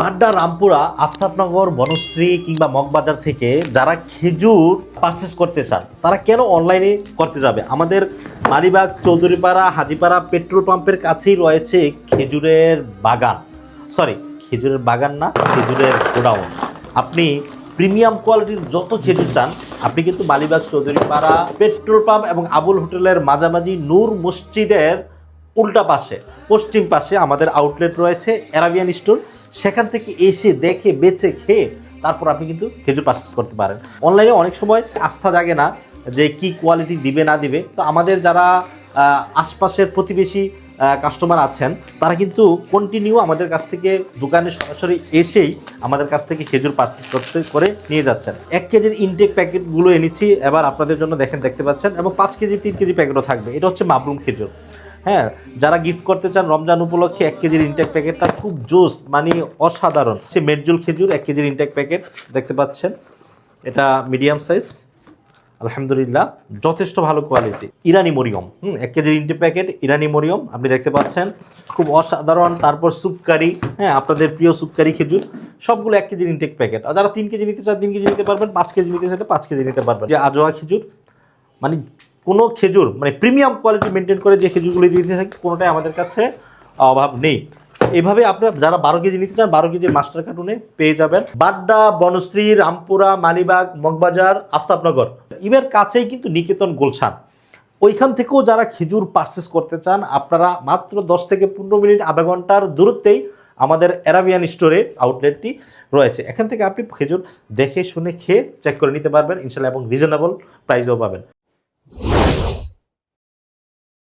বাড্ডা, রামপুরা, আফতাবনগর, বনশ্রী কিংবা মগবাজার থেকে যারা খেজুর পারচেস করতে চান, তারা কেন অনলাইনে করতে যাবে? আমাদের মালিবাগ, চৌধুরীপাড়া, হাজিপাড়া পেট্রোল পাম্পের কাছেই রয়েছে খেজুরের বাগান। সরি খেজুরের বাগান না, খেজুরের গোডাউন। আপনি প্রিমিয়াম কোয়ালিটির যত খেজুর চান, আপনি কিন্তু মালিবাগ, চৌধুরীপাড়া পেট্রোল পাম্প এবং আবুল হোটেলের মাঝামাঝি নূর মসজিদের উল্টা পাশে, পশ্চিম পাশে আমাদের আউটলেট রয়েছে অ্যারাবিয়ান স্টোর সেখান থেকে এসে দেখে বেছে খেয়ে তারপর আপনি কিন্তু খেজুর পারচেস করতে পারেন। অনলাইনে অনেক সময় আস্থা জাগে না যে কি কোয়ালিটি দিবে, না দিবে। তো আমাদের যারা আশপাশের প্রতিবেশী কাস্টমার আছেন, তারা কিন্তু কন্টিনিউ আমাদের কাছ থেকে দোকানে সরাসরি এসেই আমাদের কাছ থেকে খেজুর পারচেস করতে, করে নিয়ে যাচ্ছেন। এক কেজির ইনটেক প্যাকেটগুলো এনেছি, এবার আপনাদের জন্য দেখেন, দেখতে পাচ্ছেন, এবং পাঁচ কেজি, তিন কেজি প্যাকেটও থাকবে। এটা হচ্ছে মাবরুম খেজুর। হ্যাঁ যারা গিফট করতে চান রমজান উপলক্ষে এক কেজির ইনটেক প্যাকেটটা খুব জোস মানে অসাধারণ। সে মেটজুল খেজুর এক কেজির ইনটেক প্যাকেট দেখতে পাচ্ছেন। এটা মিডিয়াম সাইজ আলহামদুলিল্লাহ, যথেষ্ট ভালো কোয়ালিটি ইরানি মরিয়ম, হুম, এক কেজির ইন্টি প্যাকেট ইরানি মরিয়ম, আপনি দেখতে পাচ্ছেন, খুব অসাধারণ। তারপর সুপকারি হ্যাঁ আপনাদের প্রিয় সুপকারি খেজুর, সবগুলো এক কেজির ইনটেক প্যাকেট আর যারা তিন কেজি নিতে চান, তিন কেজি নিতে পারবেন, পাঁচ কেজি নিতে চাইলে পাঁচ কেজি নিতে পারবেন। যে আজোয়া খেজুর মানে কোনো খেজুর মানে প্রিমিয়াম কোয়ালিটি মেনটেন করে যে খেজুরগুলো দিতে থাকি, কোনোটাই আমাদের কাছে অভাব নেই। এইভাবে আপনার যারা বারো কেজি নিতে চান, বারো কেজি মাস্টার কার্টুনে পেয়ে যাবেন। বাড্ডা, বনশ্রী, রামপুরা, মালিবাগ, মগবাজার, আফতাবনগর। ইবের কাছেই কিন্তু নিকেতন গোলশান। ওইখান থেকেও যারা খেজুর পারচেস করতে চান, আপনারা মাত্র দশ থেকে পনেরো মিনিট, আধা ঘণ্টার দূরত্বেই আমাদের অ্যারাবিয়ান স্টোরে আউটলেটটি রয়েছে। এখান থেকে আপনি খেজুর দেখে, শুনে, খেয়ে চেক করে নিতে পারবেন, ইনশাল্লাহ, এবং রিজনেবল প্রাইসও পাবেন।